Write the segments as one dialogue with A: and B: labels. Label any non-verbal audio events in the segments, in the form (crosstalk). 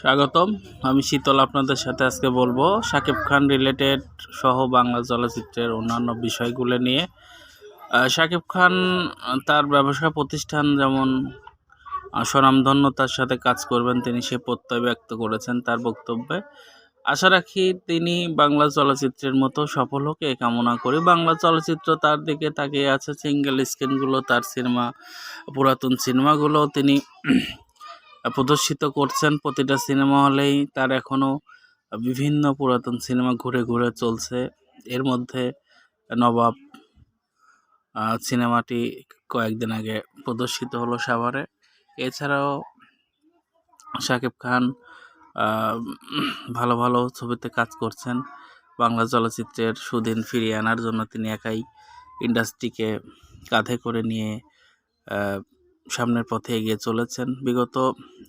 A: স্বাগতম। আমি শীতল আপনাদের সাথে আজকে বলব শাকিব খান রিলেটেড সহ বাংলা চলচ্চিত্রের অন্যান্য বিষয়গুলো নিয়ে। শাকিব খান তার ব্যবসা প্রতিষ্ঠান যেমন স্বনামধন্যতার সাথে কাজ করবেন তিনি সে প্রত্যয় ব্যক্ত করেছেন তার বক্তব্যে। আশা রাখি তিনি বাংলা চলচ্চিত্রের মতো সফল হোক এ কামনা করি। বাংলা চলচ্চিত্র তার দিকে তাকিয়ে আছে সিঙ্গেল স্ক্রিনগুলো তার সিনেমা পুরাতন সিনেমাগুলো তিনি প্রদর্শিত করছেন প্রতিটা সিনেমা হলেই। তার এখনও বিভিন্ন পুরাতন সিনেমা ঘুরে ঘুরে চলছে। এর মধ্যে নবাব সিনেমাটি কয়েকদিন আগে প্রদর্শিত হলো সাভারে। এছাড়াও শাকিব খান ভালো ভালো ছবিতে কাজ করছেন। বাংলা চলচ্চিত্রের সুদিন ফিরিয়ে আনার জন্য তিনি একাই ইন্ডাস্ট্রিকে কাঁধে করে নিয়ে সামনের পথে এগিয়ে চলেছেন। বিগত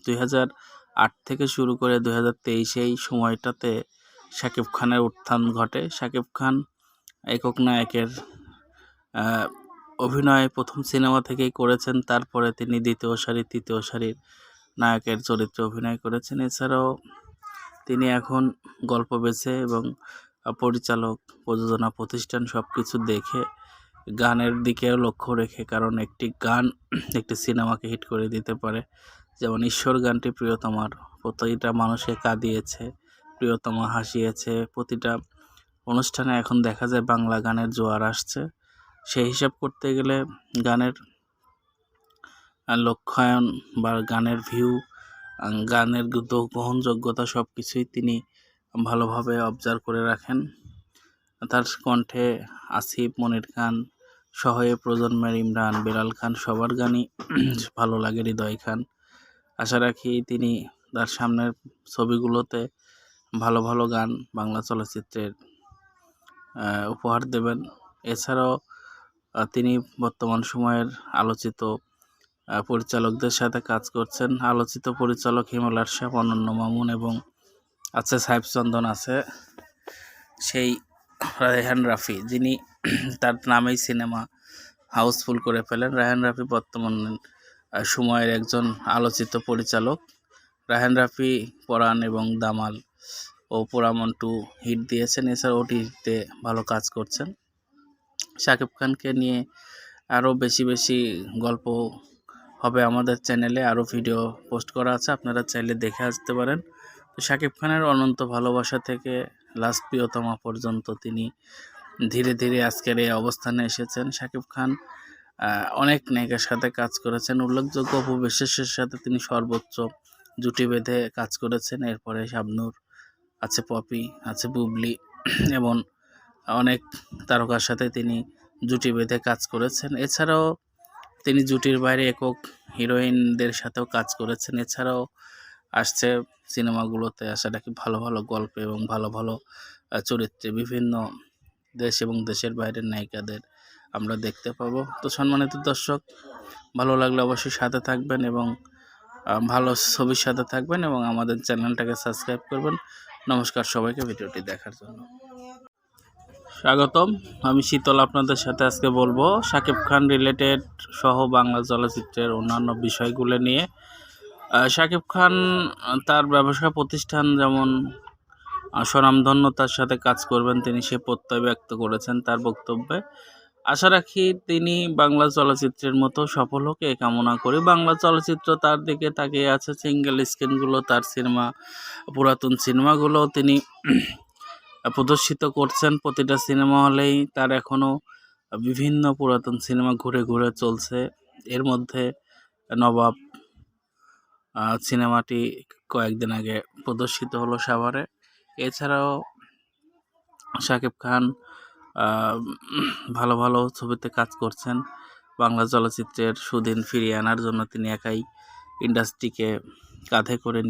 A: দুই হাজার আট থেকে শুরু করে দুই হাজার তেইশে এই সময়টাতে শাকিব খানের উত্থান ঘটে। শাকিব খান একক নায়কের অভিনয় প্রথম সিনেমা থেকেই করেছেন, তারপরে তিনি দ্বিতীয় সারি তৃতীয় সারির নায়কের চরিত্রে অভিনয় করেছেন। এছাড়াও তিনি এখন গল্প বেছে এবং পরিচালক, প্রযোজনা প্রতিষ্ঠান সব কিছু দেখে গানের দিকেও লক্ষ্য রেখে, কারণ একটি গান (clears throat) একটি সিনেমাকে হিট করে দিতে পারে। যেমন, ঈশ্বর গানটি প্রিয়তমার। প্রতিটা মানুষকে কাঁদিয়েছে, প্রিয়তমা হাসিয়েছে। প্রতিটা অনুষ্ঠানে এখন দেখা যায় বাংলা গানের জোয়ার আসছে। সেই হিসাব করতে গেলে গানের লক্ষ্যায়ন বা গানের ভিউ গানের গ্রহ- গ্রহণযোগ্যতা সব কিছুই তিনি ভালোভাবে অবজার্ভ করে রাখেন। তার কণ্ঠে আসিফ মনির খান সহ এ প্রজন্মের ইমরান বেলাল খান, সবার গানই (clears throat) ভালো লাগে, হৃদয় খান। আশা রাখি তিনি তার সামনের ছবিগুলোতে ভালো ভালো গান বাংলা চলচ্চিত্রের উপহার দেবেন। এছাড়াও তিনি বর্তমান সময়ের আলোচিত পরিচালকদের সাথে কাজ করছেন। আলোচিত পরিচালক হিমালয়ার শাহ অনন্য মামুন এবং আছে সাহেব চন্দন আছে। সেই রায়হান রাফি, যিনি তার নামেই সিনেমা হাউসফুল করে ফেলেন। রায়হান রাফি বর্তমান সময়ের একজন আলোচিত পরিচালক। রায়হান রাফি পরাণ এবং দামাল ও পোড়ামন টু হিট দিয়েছেন। এছাড়া ওটিতে ভালো কাজ করছেন। শাকিব খানকে নিয়ে আরও বেশি বেশি গল্প হবে আমাদের চ্যানেলে। আরও ভিডিও পোস্ট করা আছে, আপনারা চাইলে দেখে আসতে পারেন। তো শাকিব খানের অনন্ত ভালোবাসা থেকে লাস্ট প্রিয়তমা পর্যন্ত তিনি ধীরে ধীরে আজকের এই অবস্থানে এসেছেন। শাকিব খান অনেক নায়িকার সাথে কাজ করেছেন। উল্লেখযোগ্য অপু বিশ্বাসের সাথে তিনি সর্বোচ্চ জুটি বেঁধে কাজ করেছেন। এরপরে শাবনূর, আছে পপি, আছে বুবলি (clears throat) এবং অনেক তারকার সাথে তিনি জুটি বেঁধে কাজ করেছেন। এছাড়াও তিনি জুটির বাইরে একক হিরোইনদের সাথেও কাজ করেছেন। এছাড়াও আসছে সিনেমাগুলোতে রাখি ভালো ভালো গল্প এবং ভালো ভালো চরিত্রে বিভিন্ন দেশ এবং দেশের বাইরের নায়িকাদের আমরা দেখতে পাবো। তো সম্মানিত দর্শক, ভালো লাগলে অবশ্যই সাথে থাকবেন এবং ভালো ছবির সাথে থাকবেন এবং আমাদের চ্যানেলটাকে সাবস্ক্রাইব করবেন। নমস্কার সবাইকে ভিডিওটি দেখার জন্য। স্বাগতম। আমি শীতল আপনাদের সাথে আজকে বলব, শাকিব খান রিলেটেড সহ বাংলা চলচ্চিত্রের অন্যান্য বিষয়গুলো নিয়ে। শাকিব খান তার ব্যবসা প্রতিষ্ঠান যেমন স্বনামধন্যতার সাথে কাজ করবেন, তিনি সে প্রত্যয় ব্যক্ত করেছেন তার বক্তব্যে। আশা রাখি তিনি বাংলা চলচ্চিত্রের মতো সফল হোক, এ কামনা করি। বাংলা চলচ্চিত্র তার দিকে তাকিয়ে আছে, সিঙ্গেল স্ক্রিনগুলো, তার সিনেমা, পুরাতন সিনেমাগুলো তিনি (clears throat) প্রদর্শিত করছেন। প্রতিটা সিনেমা হলেই তার এখনও বিভিন্ন পুরাতন সিনেমা ঘুরে ঘুরে চলছে। এর মধ্যে নবাব সিনেমাটি কয়েকদিন আগে প্রদর্শিত হলো সাভারে। এছাড়াও শাকিব খান ভালো ভালো ছবিতে কাজ করছেন। বাংলা চলচ্চিত্রের সুদিন ফিরিয়ে আনার জন্য তিনি একাই ইন্ডাস্ট্রিকে কাঁধে করে নিয়ে